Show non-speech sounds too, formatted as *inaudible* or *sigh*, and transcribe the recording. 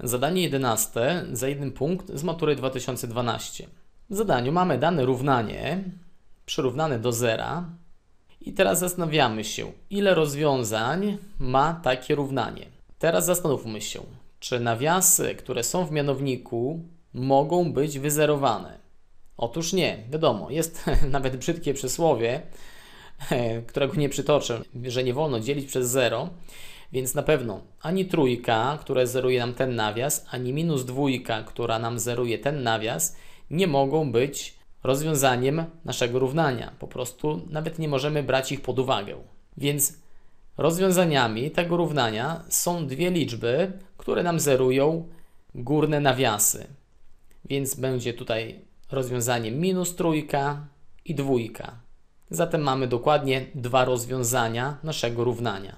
Zadanie 11 za jeden punkt z matury 2012. W zadaniu mamy dane równanie przyrównane do zera i teraz zastanawiamy się, ile rozwiązań ma takie równanie. Teraz zastanówmy się, czy nawiasy, które są w mianowniku, mogą być wyzerowane. Otóż nie, wiadomo, jest *laughs* nawet brzydkie przysłowie, *laughs* którego nie przytoczę, że nie wolno dzielić przez zero, więc na pewno ani trójka, która zeruje nam ten nawias, ani minus dwójka, która nam zeruje ten nawias, nie mogą być rozwiązaniem naszego równania. Po prostu nawet nie możemy brać ich pod uwagę. Więc rozwiązaniami tego równania są dwie liczby, które nam zerują górne nawiasy. Więc będzie tutaj rozwiązanie minus trójka i dwójka. Zatem mamy dokładnie dwa rozwiązania naszego równania.